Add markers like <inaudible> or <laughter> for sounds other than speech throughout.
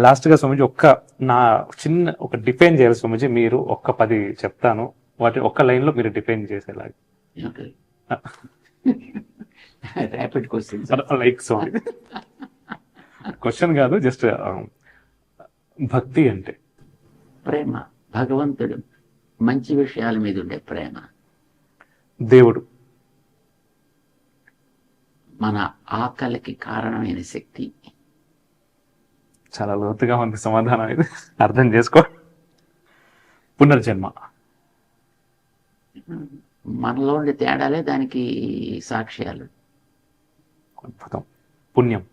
లాస్ట్గా స్వామిజీ ఒక్క నా చిన్న ఒక డిఫైన్ చేయాలి స్వామిజీ. మీరు ఒక్క పది చెప్తాను. వాటి ఒక్క లైన్లో మీరు డిఫైన్ చేసేలాగా. Okay rapid question like question కాదు జస్ట్ భక్తి అంటే. ప్రేమ. భగవంతుడు మంచి విషయాల మీద ఉండే ప్రేమ. దేవుడు. మన ఆకలికి కారణమైన శక్తి. చాలా లోతుగా ఉంది సమాధానం ఇది. అర్థం చేసుకో. పునర్జన్మ. మనలో ఉండే తేడాలే దానికి సాక్ష్యాలు. అద్భుతం. పుణ్యం.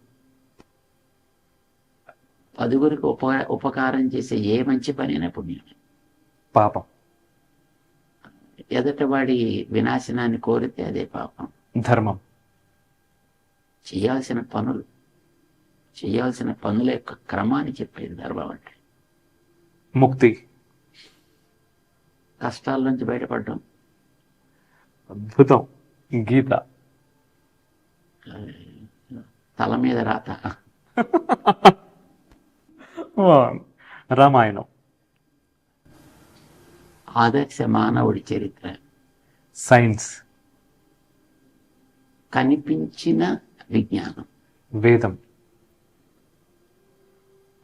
పదుగురికి ఉప ఉపకారం చేసే ఏ మంచి పనైనా పుణ్యం. పాపం. ఎదటవాడి వినాశనాన్ని కోరితే అదే పాపం. ధర్మం. చేయాల్సిన పనులు. చేయాల్సిన పనుల యొక్క క్రమాన్ని చెప్పేది ధర్మం అంటే. ముక్తి. కష్టాల నుంచి బయటపడడం. అద్భుతం. గీత. తల మీద రాత. రామాయణం. ఆదర్శ మానవుడి చరిత్ర. సైన్స్. కనిపించిన విజ్ఞానం. వేదం.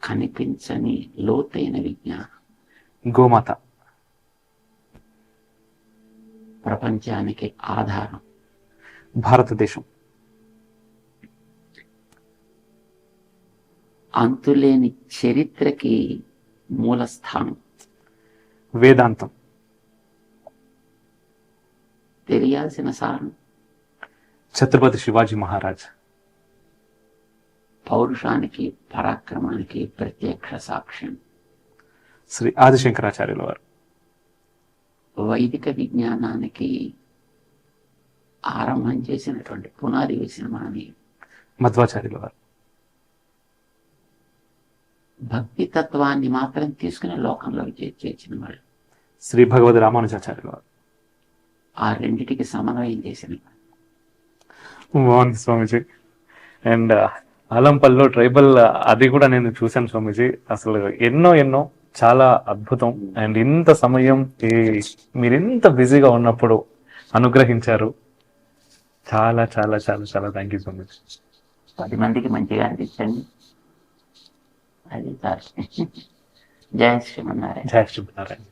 కనిపించని లోతైన విజ్ఞానం. గోమాత. ప్రపంచానికి ఆధారం. భారతదేశం. అంతులేని చరిత్రకి మూల స్థానం వేదాంతం. తెలియాల్సిన సారం. ఛత్రపతి శివాజీ మహారాజ్. పౌరుషానికి పరాక్రమానికి ప్రత్యక్ష సాక్ష్యం. శ్రీ ఆదిశంకరాచార్యుల వారు వైదిక విజ్ఞానానికి ఆరంభం చేసినటువంటి పునాది వేసిన మహనీయుడు మధ్వాచార్యుల వారు భక్తి తత్వాన్ని మాత్రం తీసుకుని లోకంలోకి చే- చేర్చిన వాళ్ళు శ్రీ భగవద్ రామానుజాచార్యుల వారు ఆ రెండిటికి సమన్వయం చేసిన. వాళ్ళు. స్వామీజీ అండ్ ఆలంపల్లో ట్రైబల్ అది కూడా నేను చూశాను స్వామీజీ. అసలు ఎన్నో ఎన్నో చాలా అద్భుతం. అండ్ ఇంత సమయం ఈ- మీరు ఇంత బిజీగా ఉన్నప్పుడు అనుగ్రహించారు. చాలా చాలా చాలా చాలా థ్యాంక్ యూ స్వామీజీ. పది మందికి మంచిగా అనిపించండి. అది <laughs> జయ శ్రీమన్నారాయణ. జయ శ్రీ నారాయణ